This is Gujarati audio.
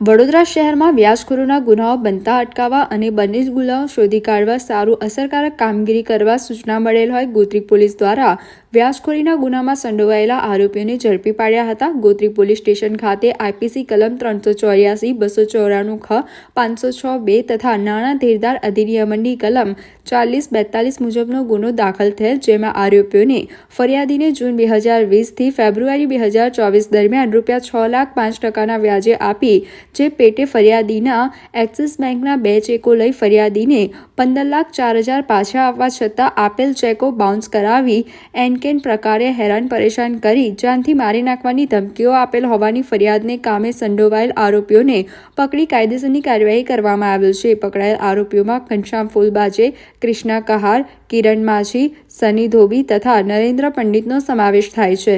વડોદરા શહેરમાં વ્યાજખોરોના ગુનાઓ બનતા અટકાવવા અને બંને ગુનાઓ શોધી કાઢવા સારું અસરકારક કામગીરી કરવા સૂચના મળેલ હોય ગોત્રી પોલીસ દ્વારા વ્યાજખોરીના ગુનામાં સંડોવાયેલા આરોપીઓને ઝડપી પાડ્યા હતા. ગોત્રી પોલીસ સ્ટેશન ખાતે આઈપીસી કલમ ત્રણસો ચોર્યાસી, બસો ચોરાણું ખ, પાંચસો છ બે તથા નાણાં ધીરદાર અધિનિયમની કલમ ચાલીસ બેતાલીસ મુજબનો ગુનો દાખલ થયેલ, જેમાં આરોપીઓને ફરિયાદીને જૂન બે હજાર વીસથી ફેબ્રુઆરી બે હજાર ચોવીસ દરમિયાન રૂપિયા છ લાખ પાંચ ટકાના વ્યાજે આપી, જે પેટે ફરિયાદીના એક્સિસ બેંકના બે ચેકો લઈ ફરિયાદીને પંદર લાખ ચાર હજાર પાછા આપવા છતાં આપેલ ચેકો બાઉન્સ કરાવી એનકેન પ્રકારે હેરાન પરેશાન કરી જાનથી મારી નાખવાની ધમકીઓ આપેલ હોવાની ફરિયાદને કામે સંડોવાયેલ આરોપીઓને પકડી કાયદેસરની કાર્યવાહી કરવામાં આવેલ છે. પકડાયેલ આરોપીઓમાં ઘનશ્યામ ફૂલબાજે, કૃષ્ણા કહાર, કિરણ માછી સની ધોબી તથા નરેન્દ્ર પંડિતનો સમાવેશ થાય છે.